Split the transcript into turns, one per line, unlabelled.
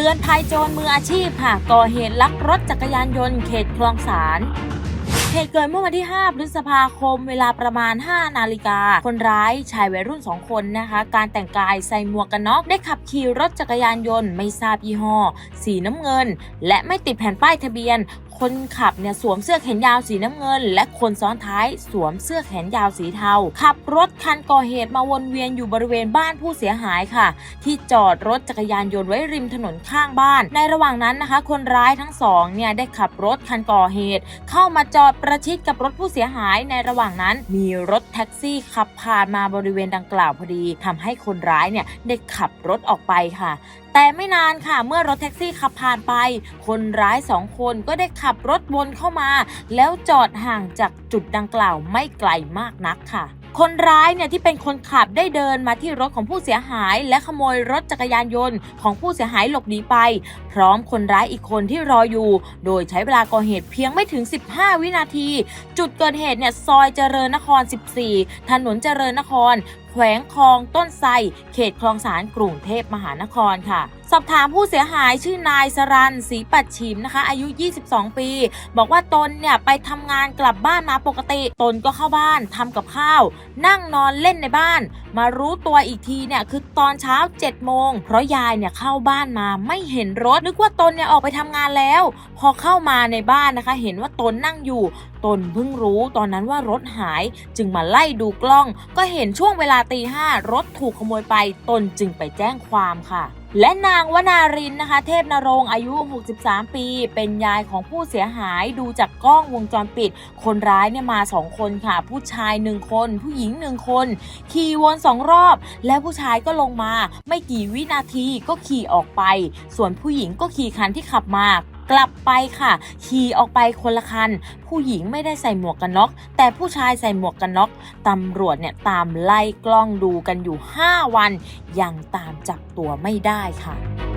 เตือนภัยโจรมืออาชีพค่ะก่อเหตุลักรถจักรยานยนต์เขตคลองสาร เหตุเกิดเมื่อวันที่ 5 พฤษภาคม เวลาประมาณ 5 นาฬิกา คนร้ายชายวัยรุ่น 2 คนนะคะ การแต่งกายใส่หมวกกันน็อกได้ขับขี่รถจักรยานยนต์ไม่ทราบยี่ห้อ สีน้ำเงิน และไม่ติดแผ่นป้ายทะเบียน คนขับเนี่ยสวมเสื้อแขนยาวสีน้ำเงิน และคนซ้อนท้ายสวมเสื้อแขนยาวสีเทา ขับรถคันก่อเหตุมาวนเวียนอยู่บริเวณบ้านผู้เสียหายค่ะ ที่จอดรถจักรยานยนต์ไว้ริมถนนข้างบ้าน ในระหว่างนั้นนะคะ คนร้ายทั้งสองเนี่ยได้ขับรถคันก่อเหตุ เข้ามาจอดประชิดกับรถผู้เสียหายในระหว่างนั้น มีรถแท็กซี่ขับผ่านมาบริเวณดังกล่าวพอดีทำให้คนร้ายเนี่ยได้ขับรถออกไปค่ะ แต่ไม่นานค่ะ เมื่อรถแท็กซี่ขับผ่านไป คนร้ายสองคนก็ได้ขับรถวนเข้ามา แล้วจอดห่างจากจุดดังกล่าวไม่ไกลมากนักค่ะ คนร้ายเนี่ยที่เป็นคนขับได้เดินมาที่รถของผู้เสียหาย และขโมยรถจักรยานยนต์ของผู้เสียหายหลบหนีไป พร้อมคนร้ายอีกคนที่รออยู่ โดยใช้เวลาก่อเหตุเพียงไม่ถึง 15 วินาที จุดเกิดเหตุเนี่ยซอยเจริญนคร 14 ถนนเจริญนครแขวงคลองต้นไทรเขตคลองสารกรุงเทพมหานครค่ะ สอบถามผู้เสียหายชื่อนายสรันศรีปัดชิมนะคะ อายุ 22 ปี บอกว่าตนเนี่ยไปทำงานกลับบ้านมาปกติ ตนก็เข้าบ้านทำกับข้าว นั่งนอนเล่นในบ้านมารู้ตัวอีกทีเนี่ยคือตอนเช้า7โมงเพราะยายเนี่ยเข้าบ้านมาไม่เห็นรถนึกว่าตนเนี่ยออกไปทำงานแล้ว พอเข้ามาในบ้านนะคะ เห็นว่าตนนั่งอยู่ ตนเพิ่งรู้ตอนนั้นว่ารถหายจึงมาไล่ดูกล้อง ก็เห็นช่วงเวลาตีห้ารถถูกขโมยไปตนจึงไปแจ้งความค่ะ และนางวนารินนะคะ เทพนรงอายุ 63 ปี เป็นยายของผู้เสียหายดูจากกล้องวงจรปิด คนร้ายเนี่ยมา 2 คนค่ะ ผู้ชาย 1 คน ผู้หญิง 1 คน ขี่วนสองรอบ แล้วผู้ชายก็ลงมา ไม่กี่วินาทีก็ขี่ออกไป ส่วนผู้หญิงก็ขี่คันที่ขับมา กลับไปค่ะขี่ออกไปคนละคัน ผู้หญิงไม่ได้ใส่หมวกกันน็อก แต่ผู้ชายใส่หมวกกันน็อกตำรวจเนี่ยตามไล่กล้องดูกันอยู่ 5 วัน ยังตามจับตัวไม่ได้ค่ะ